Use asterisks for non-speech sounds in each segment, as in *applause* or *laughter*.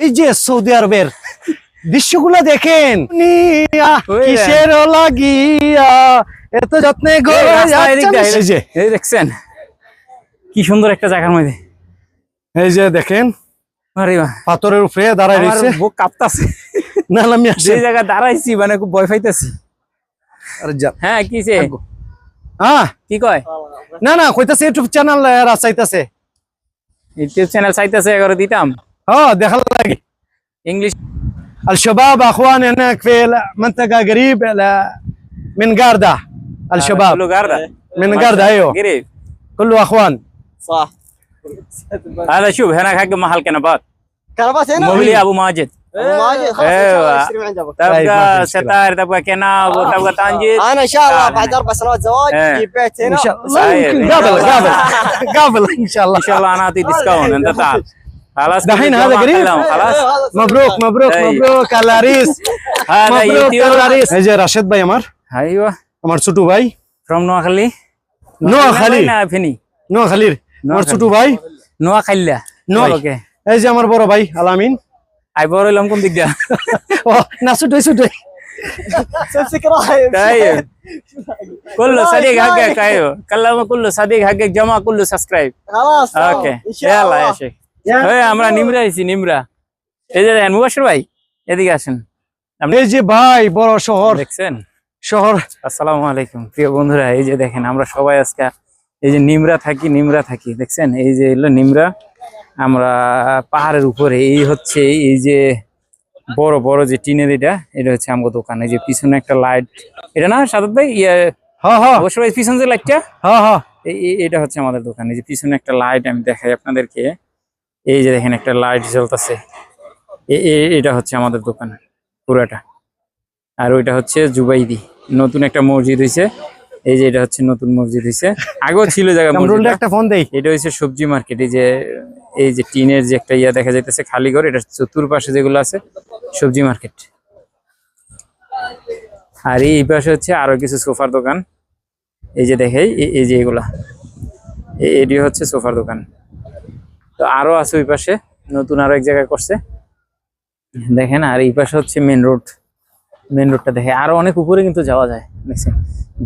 এই যে সৌদি আরবের দৃশ্যগুলো দেখেন। কিসের লাগিয়া? এত যত্নে দেখছেন? কি সুন্দর একটা জায়গার মধ্যে। এই যে দেখেন পাথরের উপরে দাঁড়ায় রয়েছে। বুক কাঁপতাছে। না জায়গায় দাঁড়াইছি মানে খুব ভয় পাইতেছি। আরে যা। হ্যাঁ হ্যাঁ কি কয়? না না কইতাছে ইউটিউব চ্যানেল ইউটিউব চ্যানেল চাইতেছে এগারো দিতাম। آه دخل لك انجلش الشباب أخواني هناك في منطقة قريب من قاردة. آه، الشباب. كله قاردة. من قاردة أيوه. قريب. كله أخوان. صح. هذا شوف هناك حق محل كنبات. كنبات هنا؟ مولي أبو ماجد. أبو ماجد؟ خلاص أيوه. طيب، تبقى ستار تبقى كناب آه. وتبقى تانجيت أنا إن شاء الله آه. بعد أربع سنوات زواج إيه. في بيت هنا. إن شاء الله. قابل قابل. *laughs* قابل إن شاء الله. إن شاء الله أنا أعطيك *laughs* ديسكاونت أنت تعال. *laughs* خلاص دحين كل هذا الجماعة قريب؟ كلهم خلاص مبروك مبروك طيب. مبروك على العريس هذا مبروك على يوتيوب العريس এই যে রাশেদ ভাই আমার ايوه আমার ছোট ভাই from নোয়াখালী নোয়াখালী না ফেনি নোয়াখালীর আমার নোয়াখালী। ছোট ভাই নোয়াখালীলা নয়। ওকে এই যে আমার বড় ভাই আলামিন আই বড় হইলাম কোন দিক দিয়া ও না ছোটই ছোটই تمسك رايب طيب كله صديق حقك ايوه كلامه كله صديق حقك جماعه كله سبسكرايب خلاص تمام. ওকে ان شاء يلا يا الله আমরা নিমরা আইছি নিমরা। এই যে দেখেন ভাই এদিকে আসেন। এই যে ভাই বড় শহর। দেখছেন? শহর। আসসালামু আলাইকুম প্রিয় বন্ধুরা এই যে দেখেন আমরা সবাই আজকে এই যে নিমরা থাকি নিমরা থাকি দেখছেন? এই যে এলো নিমরা। আমরা পাহাড়ের উপরে এই হচ্ছে এই যে বড় বড় যে টিনের এটা এটা হচ্ছে আমাদের দোকান। এই যে পিছনে একটা লাইট এটা না সাদাত ভাই? ইয়ে হ্যাঁ হ্যাঁ। অবশ্যই ভাই পিছনে যে লাইটটা? হ্যাঁ হ্যাঁ। এটা হচ্ছে আমাদের দোকান। এই যে পিছনে একটা লাইট আমি দেখাই আপনাদেরকে। এই যে দেখেন একটা লাইট জ্বলতেছে। এটা হচ্ছে আমাদের দোকান পুরাটা। আর ওইটা হচ্ছে জুবাইদি নতুন একটা মসজিদ হয়েছে এই যে এটা হচ্ছে নতুন মসজিদ হয়েছে আগেও ছিল জায়গা একটা ফোন দেই। এটা হচ্ছে সবজি মার্কেট এই যে এই যে টিনের যে একটা ইয়া দেখা যাইতেছে খালি ঘর এটা চতুর্পাশে যেগুলো আছে সবজি মার্কেট আর এই পাশে হচ্ছে আরও কিছু সোফার দোকান। এই যে দেখে এই- যে এগুলা। এটি হচ্ছে সোফার দোকান। তো আরও আছে ওই পাশে নতুন আরও এক জায়গায় করছে। দেখেন আর এই পাশে হচ্ছে মেন রোড মেন রোডটা দেখে আরও অনেক উপরে কিন্তু যাওয়া যায় দেখছেন?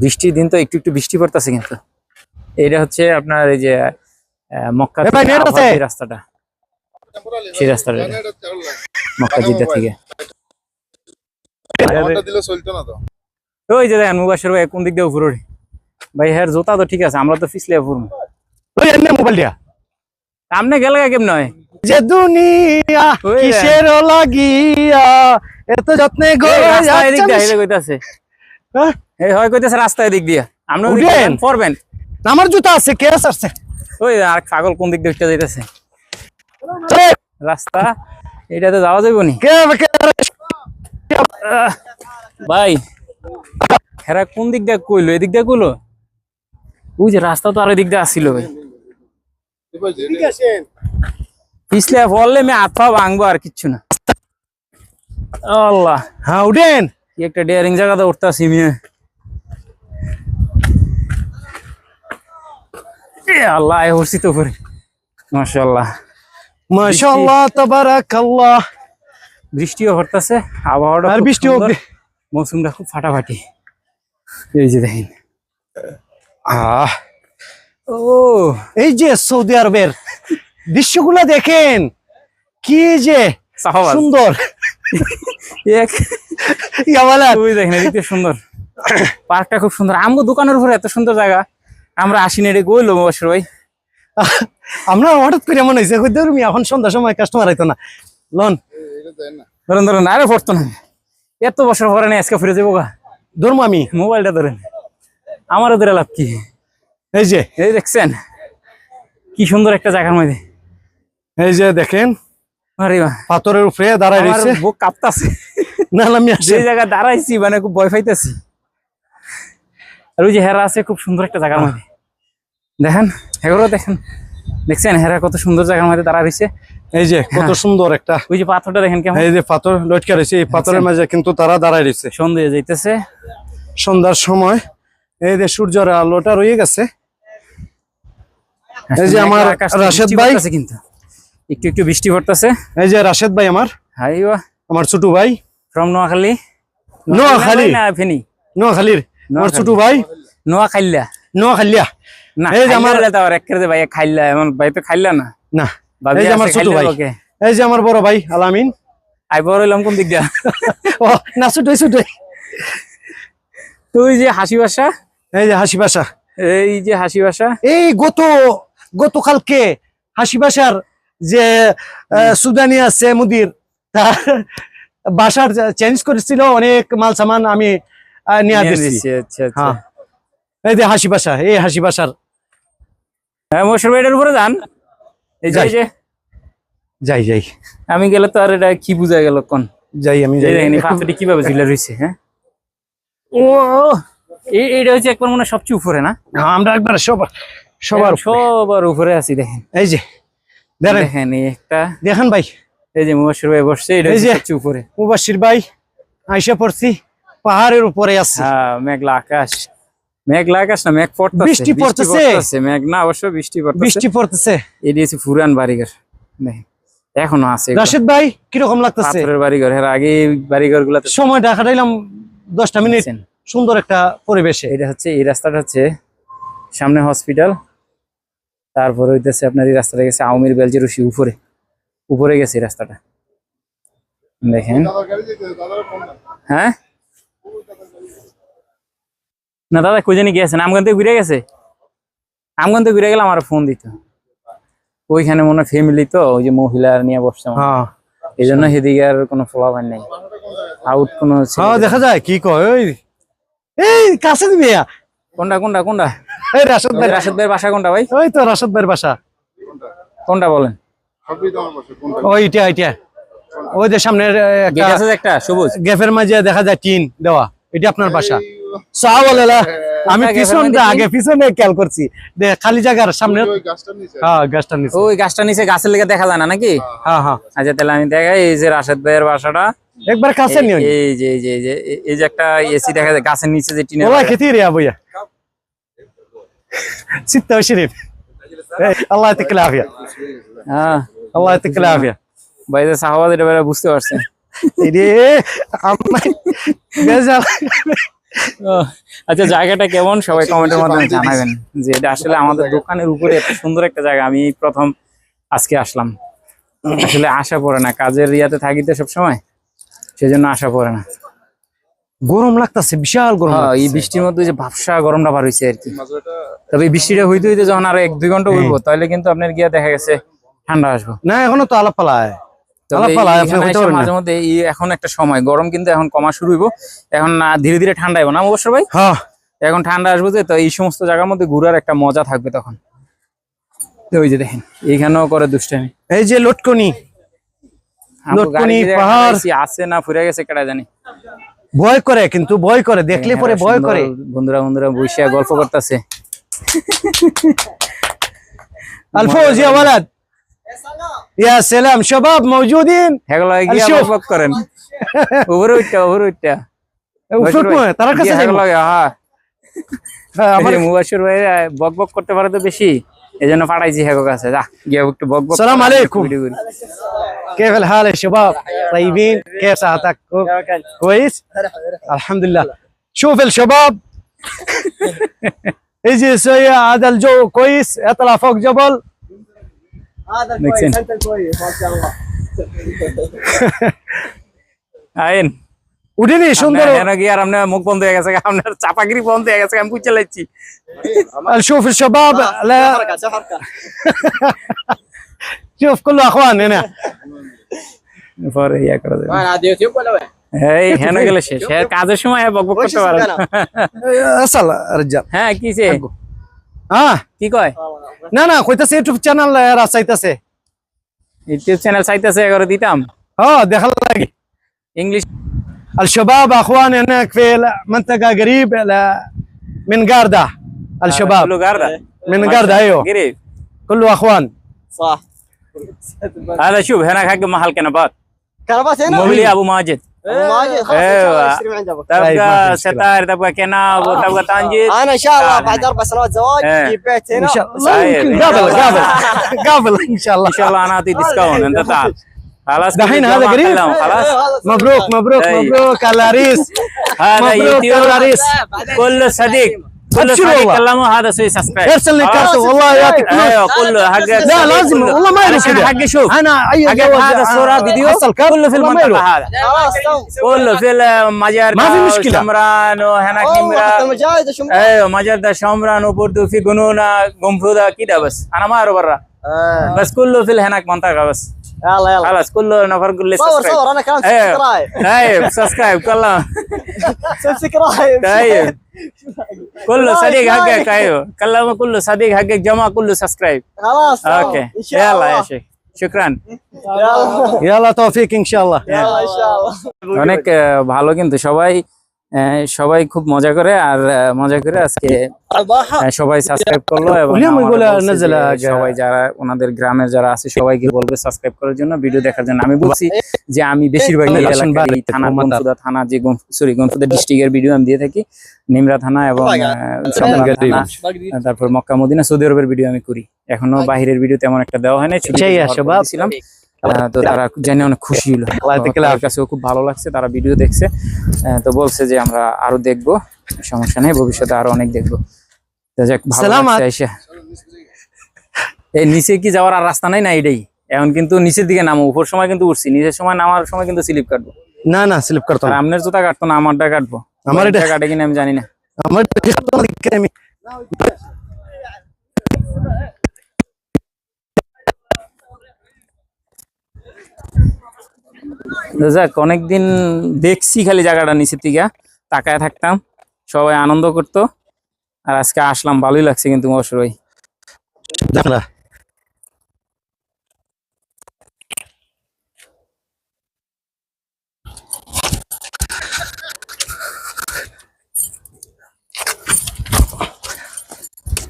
বৃষ্টির দিন তো একটু একটু বৃষ্টি পড়তেছে কিন্তু। এটা হচ্ছে আপনার এই যে মক্কা রাস্তাটা। সেই রাস্তাটা মক্কা জিদ্দা থেকে। আমারটা দিলে চলতো না তো। ওই যে দেখেন মুবাসের ভাই কোন দিক দিয়ে উপরে ভাই হ্যাঁ জোতা তো ঠিক আছে আমরা তো ফিসলে ফুরবো মোবাইল দিয়া। সামনে গেলে কেমন নয় যে দুনিয়া। কিসের লাগিয়া? এত যত্নে। এটা কইতাছে। হ্যাঁ? এই হয় কইতাছে রাস্তা এদিক দিয়ে। ওদিক উঠেন। পড়বেন। আমার জুতা আছে কে আছে ওই আর ছাগল কোন দিক দিয়ে যাইতেছে? রাস্তা যাওয়া যাইব নি? কে কে ভাই হেরা কোন দিক দিয়ে কইলো? এদিক দিয়ে কইলো? ওই যে রাস্তা তো আর এদিক দিয়ে আসছিল ভাই। পিছলে পড়লে আমি হাত পা ভাঙবো আর কিচ্ছু না। আল্লাহ। হ্যাঁ উঠেন। কি একটা ডেয়ারিং জায়গাতে উঠতে আসি মিয়া এ আল্লাহ উঠছি তো উপরে। মাশাল্লাহ মাশাআল্লাহ তাবারাকাল্লাহ। বৃষ্টিও হরতাছে আবহাওয়াটা আর বৃষ্টি হোক মৌসুমটা খুব ফাটাফাটি। এই যে দেখেন। আহ ও এই যে সৌদি আরবের দৃশ্যগুলো দেখেন কি যে সুন্দর। ইয়া সুন্দর। পার্কটা খুব সুন্দর। আমগো দোকানের উপরে এত সুন্দর জায়গা। আমরা আসি না এটা কইলো মবাসর ভাই আমরা হঠাৎ করে মনে হয়েছে ধরুন এখন সন্ধ্যার সময় কাস্টমার হইতো না। লন। ধরেন ধরেন আরে পড়তো না। এত বছর পরে নেই আজকে ফিরে যাব গা। ধরবো আমি। মোবাইলটা ধরেন। আমারও ধরে লাভ কি? এই যে। এই দেখছেন? কি সুন্দর একটা জায়গার মধ্যে। এই যে দেখেন পাথরের উপরে দাঁড়ায় রয়েছে। বুক কাঁপতাছে। না আমি আসে। জায়গায় দাঁড়াইছি মানে খুব ভয় পাইতেছি। আর ওই যে হেরা আছে খুব সুন্দর একটা জায়গার মধ্যে। দেখেন হেগুলো দেখেন। দেখছেন হেরা কত সুন্দর জায়গার মধ্যে দাঁড়া রয়েছে। এই যে কত হ্যাঁ। সুন্দর একটা। ওই যে পাথরটা দেখেন কেমন। এই যে পাথর লটকা রয়েছে এই পাথরের আচ্ছা। মাঝে কিন্তু তারা দাঁড়ায় রয়েছে। সন্ধ্যে যাইতেছে। সন্ধ্যার সময় এই যে সূর্যের আলোটা রয়ে গেছে। এই যে আমার রাশেদ ভাই। কিন্তু। একটু একটু বৃষ্টি পড়তেছে। এই যে রাশেদ ভাই আমার। হাইওয়া আমার ছোট ভাই। ফ্রম নোয়াখালী। নোয়াখালী? না ফেনি। নোয়াখালীর। আমার ছোট ভাই। নোয়াখাইলা নোয়াখালিয়া। না এই যে আমার ভাই খাইলা। এমন ভাই তো না। না এই যে আমার ছোট ভাই। এই যে আমার বড় ভাই আলামিন। আই বড় হইলাম কোন দিক দিয়া? ও না ছুটে ছুটে তুই যে হাসি ভাষা এই যে হাসি বাসা। এই যে হাসি ভাষা এই গত গতকালকে হাসি বাসার যে সুদানি আছে মুদির তার বাসার চেঞ্জ করেছিল অনেক মাল সামান আমি নিয়ে দিচ্ছি, আচ্ছা আচ্ছা। হ্যাঁ। এই যে হাসি বাসা এই হাসি বাসার। হ্যাঁ মশুর ভাইটার উপরে যান। এই যাই। যে। যাই যাই। আমি গেলে তো আর এটা কি বুঝা গেল কোন? যাই আমি যাই পাথরটি কীভাবে ঝুলে রয়েছে হ্যাঁ? ও এই এইটা হচ্ছে একবার মনে হয় সবচেয়ে উপরে না আমরা একবার সবার সবার সবার উপরে আছি দেখেন। এই যে দেখেন। এই একটা। দেখেন ভাই। এই যে মুবাসির ভাই বসছে এটা হচ্ছে উপরে। মুবাসির ভাই আইসা পড়ছি পাহাড়ের উপরে আছি। হ্যাঁ মেঘলা আকাশ। মেঘলা আকাশ না মেঘ পড়তেছে বৃষ্টি পড়তেছে। মেঘ না অবশ্য বৃষ্টি পড়তেছে। বৃষ্টি পড়তেছে। এটি হচ্ছে ফুরান বাড়িঘর। দেখেন এখনও আছে। রাশেদ ভাই কীরকম লাগতেছে? পাথরের বাড়িঘর এর আগে বাড়িঘর গুলাতে সময়টা কাটাইলাম দশটা মিনিট। সুন্দর একটা পরিবেশে। এটা হচ্ছে এই রাস্তাটা হচ্ছে সামনে হসপিটাল তারপরে হইতেছে আপনার এই রাস্তাটা গেছে আউমির বেলচের রশি উপরে। উপরে গেছে রাস্তাটা। দেখেন। হ্যাঁ? না দাদা কই জানি গেছেন? আমগান থেকে ঘুরে গেছে? আমগান থেকে ঘুরে গেলে আমার ফোন দিত। ওইখানে মনে ফ্যামিলি তো ওই যে মহিলা নিয়ে বসছে হয়। হ্যাঁ। এই জন্য সেদিকে আর কোনো ফলাফল নেই। আউট কোনো হ্যাঁ দেখা যায় কি কয়? ওই এই কাছে দিবি কোনটা কোনটা কোনটা? এই রাশেদ ভাই। রাশেদ ভাইয়ের বাসা কোনটা ভাই? ওই তো রাশেদ ভাইয়ের বাসা। কোনটা বলেন? ওইটা ওইটা ওই যে সামনের একটা সবুজ? গ্যাপের মাঝে দেখা যায় টিন দেওয়া। এটা আপনার বাসা। সাহাবালেলা আমি পিছনটা আগে পিছনে খেয়াল করছি। দেখ খালি জায়গার সামনে। হ্যাঁ গাছটা নিচে। ওই গাছটার নিচে গাছের লেগে দেখা যায় না নাকি? হ্যাঁ হ্যাঁ। আচ্ছা তাহলে আমি দেখাই এই যে রাশেদ ভাইয়ের বাসাটা। একবার কাছে নিও এই যে এই যে এই যে একটা এসি দেখা যায় গাছের নিচে যে টিনের ওলা খেতে রে বইয়া। 26 إيه، الله يعطيك العافيه হ্যাঁ الله يعطيك العافيه ভাই যে সাহাবাদ এটা বেলা বুঝতে পারছেন ايدي عمي بيزعل ও, আচ্ছা জায়গাটা কেমন সবাই কমেন্টের মাধ্যমে জানাবেন যে এটা আসলে আমাদের দোকানের উপরে এত সুন্দর একটা জায়গা আমি এই প্রথম আজকে আসলাম আসলে আশা পড়ে না কাজের ইয়াতে থাকি তো সবসময় সেজন্য আশা পড়ে না গরম লাগতাছে বিশাল গরম হ্যাঁ, এই বৃষ্টির মধ্যে যে ভাবসা গরমটা বার হয়েছে আর কি। তবে এই বৃষ্টিটা হইতে হইতে যখন আরও এক দুই ঘণ্টা উঠবো তাহলে কিন্তু আপনার গিয়া দেখা গেছে ঠান্ডা আসব। না এখনও তো আলাপ পালায়। এখানে মাঝে মধ্যে একটা সময় গরম কিন্তু এখন কমা শুরু হইব। এখন না ধীরে ধীরে ঠান্ডা হইব। না অবশ্য ভাই? হ্যাঁ। এখন ঠান্ডা আসবে যে তো এই সমস্ত জায়গার মধ্যে ঘুরার একটা মজা থাকবে তখন। তো ওই যে দেখেন এইখানেও করে দুষ্টামি। এই যে লটকনি। আমগো লটকনি, পাহাড়। আছে না ফুরে গেছে কেটা জানি। ভয় করে কিন্তু ভয় করে দেখলে হ্যাঁ, পরে ভয় করে। বন্ধুরা বন্ধুরা বসিয়া গল্প করতেছে। ইয়া হ্যাঁ, বক করেন। হ্যাঁ, বক বক করতে পারে তো বেশি। এই জন্য পাঠাইছি হেগো কাছে যা গিয়ে একটু বক বক সালাম করে আলাইকুম। ভিডিও করি। كيف الحال يا شباب طيبين كيف صحتك كويس الحمد لله شوف الشباب يجي يسوي هذا الجو كويس يطلع فوق جبل هذا ميكسين. كويس انت كويس ما شاء الله আইন উঠিনি সুন্দর আপনার এখানে গিয়ে আর আপনার মুখ বন্ধ হয়ে গেছে আপনার চাপাগিরি বন্ধ হয়ে গেছে আমি বুঝতে লাগছি شوف الشباب لا حركه *laughs* حركه شوف كله اخوان هنا পরে ইয়া করা যাবে وين هذا يوتيوب ولا وين؟ এই হেন গেলে শেষ হ্যাঁ কাজের সময় হ্যাঁ বক বক وش করতে পারে اسمك انا؟ اسال رجال হ্যাঁ কিছে اه কি কয় না না কইতাছে ইউটিউব চ্যানেল এরা চাইতাছে ইউটিউব চ্যানেল চাইতেছে এগারো দিতাম اه دخل لاقي ইংলিশ الشباب أخواني هناك في منطقة قريب من قاردة الشباب. كله قاردة؟ من قاردة أيوه. قريب. كله أخوان. صح. هذا شوف هناك حق محل كنبات. كنبات هنا؟ مولي أبو ماجد. أبو خلاص أيوه. تبقى طيب، ستار تبقى كناب آه. تبقى طنجيد أنا إن شاء الله يعني. بعد أربع سنوات زواج إيه. في بيت هنا. إن شاء الله. إيه. قابل قابل. *laughs* قابل إن شاء الله. إن شاء الله أنا اعطي ديسكاونت *laughs* أنت تعال. خلاص دحين هذا قريب؟ خلاص مبروك مبروك طيب. مبروك على العريس هذا مبروك يوتيوب العريس كل صديق كل صديق. كلمه هذا سوي سبسكرايب ارسل لي؟ كارت والله يعطيك فلوس أيوه كله حق لا لازم والله ما يروح علشان كده حق شوف أنا اي هذا صورة فيديو كله في يروح. هذا كله في المجر ما في مشكلة. شمران وهناك نمرة أيوه مجر ده شمران وبردو في جنونة قنفذة كده بس أنا ما اعرف برا بس كله في هناك منطقة بس خلاص كله نفر كل صور صور انا كلام ايوه سبسكرايب طيب سبسكرايب كله سبسكرايب طيب كله لايك، صديق حقك لايك. ايوه كلامه كله صديق حقك جماعة كله سبسكرايب خلاص تو. اوكي ان شاء يلا الله يا شيخ شكرا يلا يلا توفيق ان شاء الله يلا ان شاء الله অনেক আহ, ভালো কিন্তু সবাই আহ, সবাই খুব মজা করে আর মজা করে আজকে সবাই সাবস্ক্রাইব করল এবং সবাই যারা ওনাদের গ্রামের যারা আছে সবাইকে বলবে সাবস্ক্রাইব করার জন্য ভিডিও দেখার জন্য। আমি বলছি যে আমি বেশিরভাগ থানা থানা যে সরি গনফুদা ডিস্ট্রিক্টের ভিডিও আমি দিয়ে থাকি নিমরা থানা এবং তারপর মক্কা মদিনা সৌদি আরবের ভিডিও আমি করি। এখনও বাহিরের ভিডিও তেমন একটা দেওয়া হয় না ছিলাম তো তারা জেনে অনেক খুশি হলো। তো কাছেও খুব ভালো লাগছে তারা ভিডিও দেখছে। তো বলছে যে আমরা আরও দেখব সমস্যা নেই ভবিষ্যতে আরও অনেক দেখব। এই নিচে কি যাওয়ার আর রাস্তা নাই না এটাই এখন কিন্তু নিচের দিকে নামো উপর সময় কিন্তু উঠছি নিচের সময় নামার সময় কিন্তু স্লিপ কাটবো। না না স্লিপ কাটতো না। আপনার জুতা কাটতো না আমারটা কাটবো। আমার এটা- কাটে কিনা আমি জানি না। আমার যাক অনেকদিন দেখছি খালি জায়গাটা নিচের থেকে তাকায় থাকতাম সবাই আনন্দ করতো আর আজকে আসলাম ভালোই লাগছে কিন্তু দাঁড়া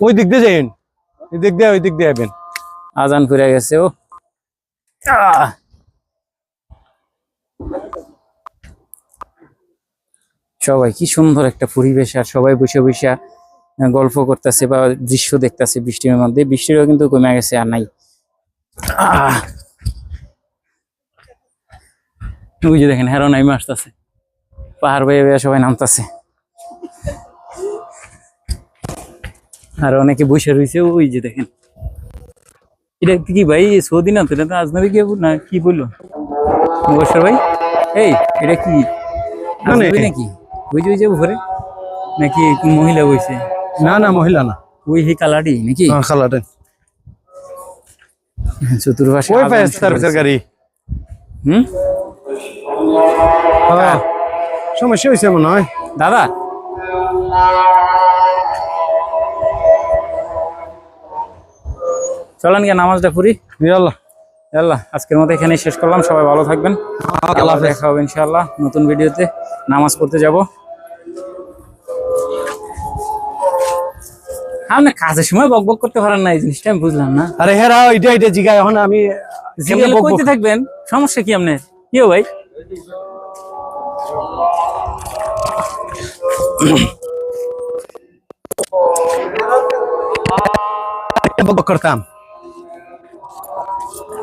ওই দিক দিয়ে যাইন দিক দিয়ে ওই দিক দিয়ে যাবেন আজান ফিরে গেছে ও। আহ! সবাই কি সুন্দর একটা পরিবেশ। আর সবাই বসে বসে গল্প করতেছে বা দৃশ্য দেখতেছে বৃষ্টির মধ্যে। বৃষ্টিরও কিন্তু কমে গেছে আর নাই। যে দেখেন হেরো নাইমে আসতেছে। পাহাড় বেয়ে বেয়ে সবাই নামতেছে। আর অনেকে বসে রয়েছে ওই যে দেখেন। এটা কি ভাই সৌদি না? তো এটা তো আজনবী কে না কি বলল? মুবাসর ভাই? এই এটা কি? মানে- নাকি? যে ওই যে ঘরে? নাকি মহিলা বইছে? না না মহিলা না। ওই হে কালাডি নাকি? হ্যাঁ, চতুর্পাশে ওই গাড়ি? হুম? হ্যাঁ। সমস্যা হয়েছে মনে হয়। দাদা। চলেন গিয়ে নামাজটা পড়ি। ইয়াল্লাহ আল্লাহ আজকের মতো এখানে শেষ করলাম। সবাই ভালো থাকবেন। আল্লাহ দেখা হবে ইনশাআল্লাহ নতুন ভিডিওতে। নামাজ পড়তে যাব। আপনি কাজের সময় বক বক করতে পারেন না এই জিনিসটা আমি বুঝলাম না। আরে হেরা এটা এটা জিগা এখন আমি করতে থাকবেন সমস্যা কি আপনার? কি ভাই? বকবক করতাম।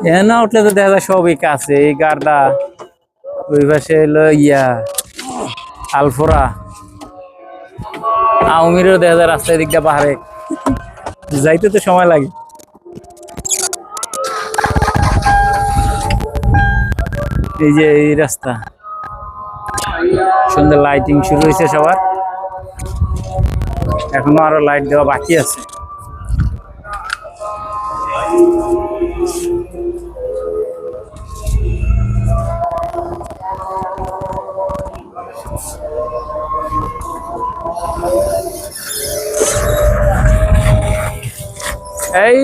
এ না, উঠলে তো দেখা যায় সবই কাছে। এই গার্দা ওই পাশে হলো ইয়া, আলফোরা। আউমিরও দেখা যায় রাস্তায় দিকটা পাহাড়ে। যাইতে তো সময় লাগে। এই যে এই রাস্তা। সুন্দর লাইটিং শুরু হয়েছে সবার। এখনও আরও লাইট দেওয়া বাকি আছে। এই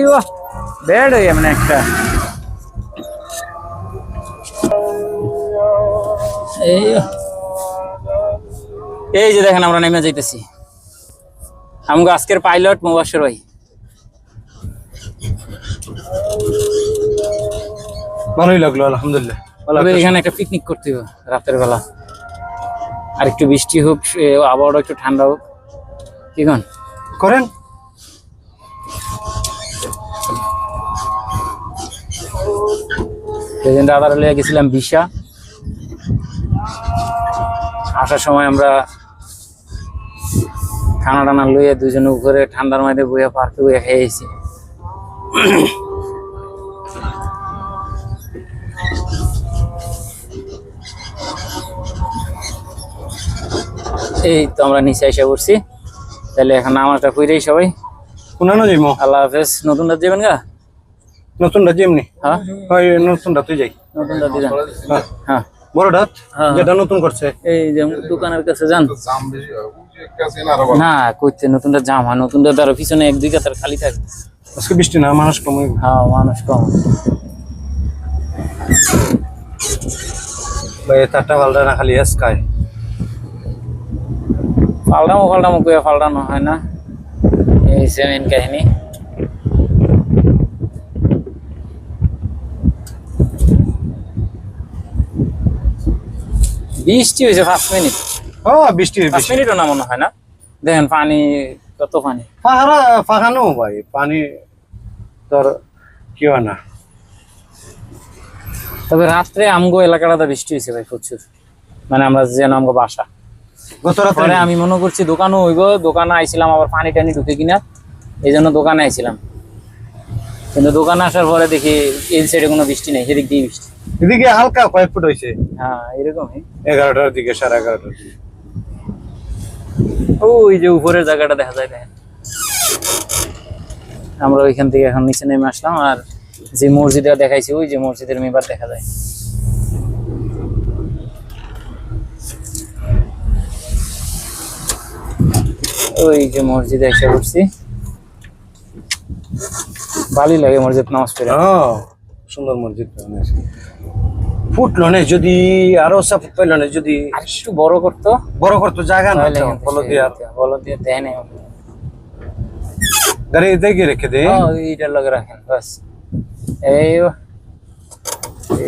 বেড হয়ে মানে একটা। এই এই যে দেখেন আমরা নেমে যাইতেছি। আমাকে আজকের পাইলট মুবাসর ভাই। ভালোই লাগল আলহামদুলিল্লাহ। এখানে একটা পিকনিক করতে হবে রাতের বেলা। আর একটু বৃষ্টি হোক এ, আবহাওয়াটা একটু ঠান্ডা হোক। কি করেন? সেদিন দাদার লিয়ে গেছিলাম বিশা। আসার সময় আমরা খানা টানা লইয়া দুজনে উপরে ঠান্ডার মধ্যে বইয়া পার্কে বইয়া খেয়েছি। এই তো আমরা নিচে এসে পড়ছি। তাহলে এখন নামাজটা কইরেই সবাই। কোনানো যাইমো আল্লাহ হাফেজ। নতুন রাত যাবেন গা? নতুনটা যেমনি হ্যাঁ। হয় নতুনটা তুই যাই। নতুন রাত দিবেন হ্যাঁ। হ্যাঁ। বড়টা হ্যাঁ। যেটা নতুন করছে। এই যে দোকানের কাছে যান। হয় ওই না কইতে নতুনটা জাম হয় নতুনটা তার পিছনে এক দুই কাতার খালি থাকে। আজকে বৃষ্টি না মানুষ কম। হ্যাঁ মানুষ কম। ভাই তারটা ভালো না খালি এসকায় পাল্টামো পাল্টামো কইয়া পাল্টানো হয় না। এই সেমেন কাহিনী। বৃষ্টি হয়েছে পাঁচ মিনিট। ও বৃষ্টি পাঁচ মিনিটও না মনে হয় না? দেখেন পানি কত পানি? ফাঁকা ফাঁকানো ভাই পানি তোর কি হয় না? তবে রাত্রে আমগো এলাকাটা বৃষ্টি হয়েছে ভাই প্রচুর। মানে আমরা যেন আমগো বাসা। গত আমি মনে করছি দোকানও হইব দোকানে আইছিলাম আবার পানি টানি ঢুকে কিনা এই জন্য দোকানে আইছিলাম। কিন্তু দোকানে আসার পরে দেখি এই সাইডে কোনো বৃষ্টি নেই সেদিক দিয়ে বৃষ্টি। এদিকে হালকা কয়েক ফুট হয়েছে। হ্যাঁ এরকমই। এগারোটার দিকে সাড়ে এগারোটার দিকে। ওই যে উপরের জায়গাটা দেখা যায় দেখেন। আমরা ওইখান থেকে এখন নিচে নেমে আসলাম আর যে মসজিদটা দেখাইছি ওই যে মসজিদের মেবার দেখা যায়। ওই যে মসজিদে এসে উঠছি ভালোই লাগে মসজিদ নামাজ পড়ে। হ্যাঁ সুন্দর মসজিদ ফুটলো না যদি আরও সাপ পাইলো না যদি। একটু বড় করতো। বড় করতো জায়গা না বলো দিয়ে। বলো দিয়ে দেয় না গাড়ি দেখে রেখে দে। এইটার লগে রাখেন বাস। এই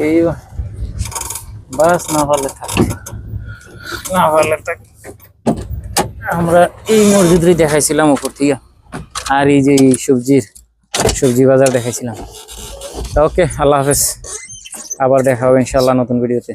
এই বাস না পারলে থাক। না পারলে থাক। আমরা এই মসজিদই দেখাইছিলাম উপর থেকে। আর এই যে এই সবজির সবজি বাজার দেখাইছিলাম ওকে আল্লাহ হাফেজ। আবার দেখা হবে ইনশাল্লাহ নতুন ভিডিওতে।